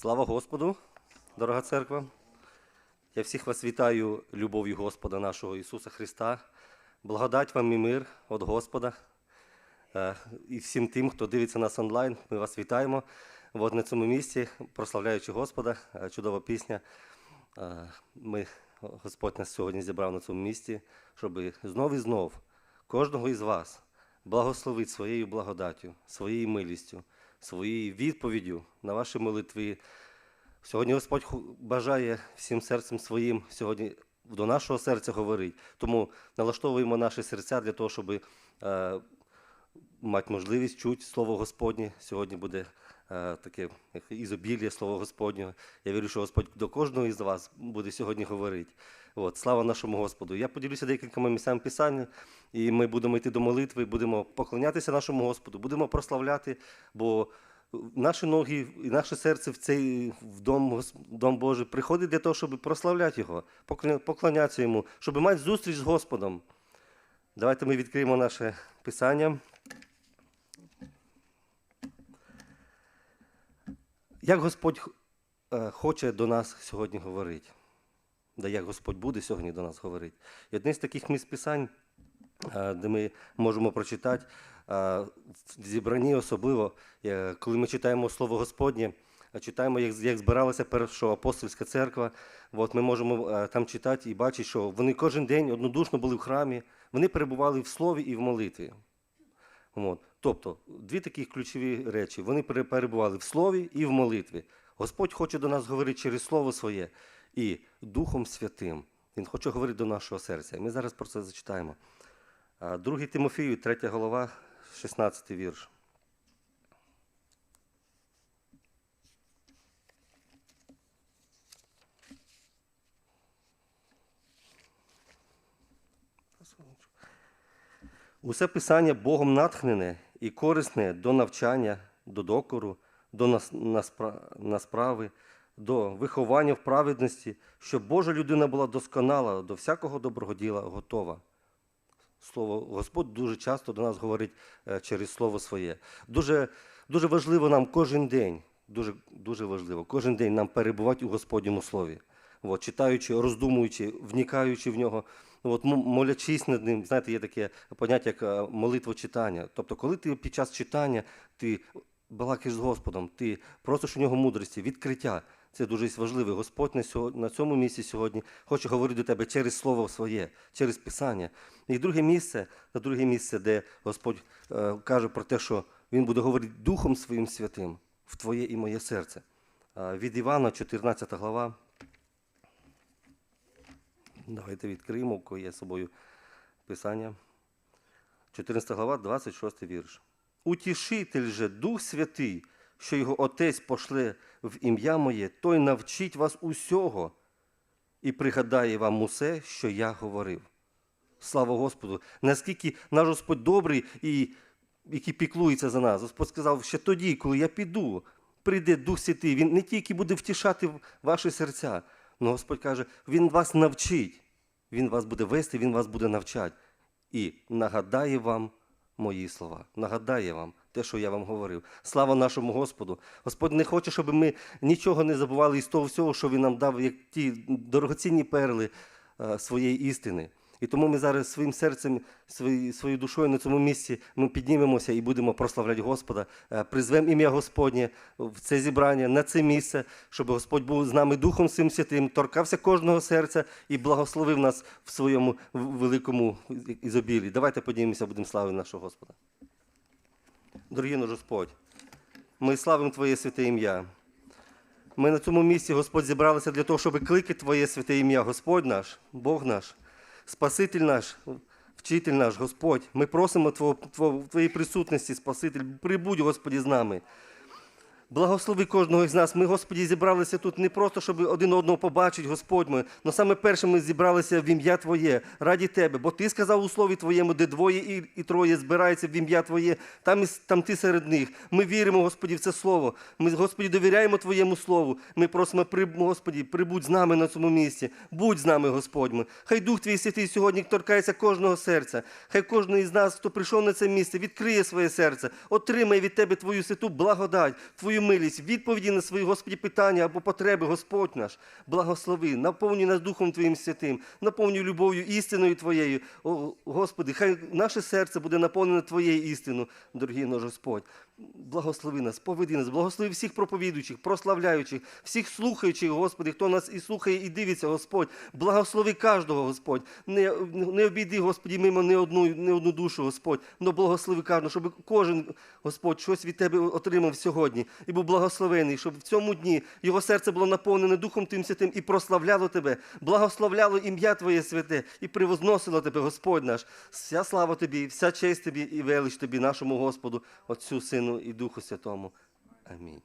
Слава Господу, дорога церква. Я всіх вас вітаю любов'ю Господа нашого Ісуса Христа. Благодать вам і мир від Господа. Е, І всім тим, хто дивиться нас онлайн, ми вас вітаємо. От на цьому місці, прославляючи Господа, е, чудова пісня. Е, Ми, Господь нас сьогодні зібрав на цьому місці, щоб знов і знов кожного із вас благословити своєю благодаттю, своєю милістю, своєю відповіддю на ваші молитви. Сьогодні Господь бажає всім серцем своїм сьогодні до нашого серця говорить. Тому налаштовуємо наші серця для того, щоб е, мати можливість чути Слово Господнє. Сьогодні буде таке як ізобілля Слова Господнього. Я вірю, що Господь до кожного із вас буде сьогодні говорити. От, слава нашому Господу. Я поділюся декількома місцями Писання, і ми будемо йти до молитви, будемо поклонятися нашому Господу, будемо прославляти, бо наші ноги і наше серце в цей в дом, дом Божий приходить для того, щоб прославляти Його, поклонятися Йому, щоб мати зустріч з Господом. Давайте ми відкриємо наше Писання. Як Господь е, хоче до нас сьогодні говорити? Да як Господь буде сьогодні до нас говорити? І одне з таких місць Писань, е, де ми можемо прочитати, е, в зібранні особливо, коли ми читаємо Слово Господнє, читаємо, як, збиралася перша апостольська церква, от ми можемо там читати і бачити, що вони кожен день однодушно були в храмі, вони перебували в слові і в молитві. От. Тобто, дві такі ключові речі. Вони пере- перебували в слові і в молитві. Господь хоче до нас говорити через Слово Своє і Духом Святим. Він хоче говорити до нашого серця. І ми зараз про це зачитаємо. А, Другий Тимофію, 3 голова, 16 вірш. Усе писання Богом натхнене і корисне до навчання, до докору, до нас, наспра- насправи, до виховання в праведності, щоб Божа людина була досконала, до всякого доброго діла готова. Слово Господь дуже часто до нас говорить е, через слово своє. Дуже, дуже важливо нам кожен день, дуже, дуже важливо, кожен день нам перебувати у Господньому слові. От, читаючи, роздумуючи, вникаючи в нього, от, молячись над ним, знаєте, є таке поняття, як е, молитва читання. Тобто, коли ти під час читання ти балакаєш з Господом, ти просиш у нього мудрості, відкриття. Це дуже важливо. Господь на, сьо- на цьому місці сьогодні хоче говорити до тебе через Слово своє, через Писання. І друге місце, на друге місце, де Господь е, каже про те, що Він буде говорити Духом Своїм Святим в твоє і моє серце. Е, від Івана, 14 глава. Давайте відкриємо, у собою Писання. 14 глава, 26 вірш. Утішитель же Дух Святий, що його Отець пошле в ім'я моє, той навчить вас усього і пригадає вам усе, що я говорив. Слава Господу! Наскільки наш Господь добрий і який піклується за нас. Господь сказав, що тоді, коли я піду, прийде Дух Святий, Він не тільки буде втішати ваші серця, але Господь каже, Він вас навчить. Він вас буде вести, Він вас буде навчати. І нагадає вам мої слова, нагадає вам те, що я вам говорив. Слава нашому Господу! Господь не хоче, щоб ми нічого не забували із того всього, що Він нам дав, як ті дорогоцінні перли е, своєї істини. І тому ми зараз своїм серцем, своєю душою на цьому місці ми піднімемося і будемо прославляти Господа, е, призвемо ім'я Господнє в це зібрання, на це місце, щоб Господь був з нами Духом Сим Святим, торкався кожного серця і благословив нас в своєму великому ізобілі. Давайте поднімемося, будемо славити нашого Господа. Дорогий наш Господь, ми славимо Твоє святе ім'я. Ми на цьому місці, Господь, зібралися для того, щоб кликати Твоє святе ім'я, Господь наш, Бог наш, Спаситель наш, вчитель наш, Господь. Ми просимо Тво- Тво- Твоєї присутності, Спаситель, прибудь, Господі, з нами. Благослови кожного з нас. Ми, Господі, зібралися тут не просто, щоб один одного побачити, Господь ми, але саме перше ми зібралися в ім'я Твоє, раді Тебе. Бо Ти сказав у слові Твоєму, де двоє і, і троє збираються в ім'я Твоє, там, там Ти серед них. Ми віримо, Господі, в це слово. Ми, Господі, довіряємо Твоєму слову. Ми просимо, Господі, прибудь з нами на цьому місці. Будь з нами, Господь. Ми. Хай Дух Твій Святий сьогодні торкається кожного серця. Хай кожен із нас, хто прийшов на це місце, відкриє своє серце, отримає від Тебе Твою святу благодать, Твою Милість, відповіді на свої, Господі, питання або потреби, Господь наш, благослови, наповнюй нас Духом Твоїм святим, наповнюй любов'ю, істиною Твоєю. О, Господи, хай наше серце буде наповнене Твоєю істиною, дорогий наш Господь. Благослови нас, поведи нас, благослови всіх проповідуючих, прославляючих, всіх слухаючих, Господи, хто нас і слухає, і дивиться, Господь. Благослови кожного, Господь. Не, не обійди, Господі, мимо не одну, не одну душу, Господь, но благослови кожного, щоб кожен, Господь, щось від Тебе отримав сьогодні і був благословений, щоб в цьому дні його серце було наповнене Духом Тим Святим і прославляло Тебе, благословляло ім'я Твоє святе і превозносило Тебе, Господь наш. Вся слава Тобі, вся честь Тобі і велич Тобі, нашому Господу, Отцю, Сину і Духу Святому. Амінь.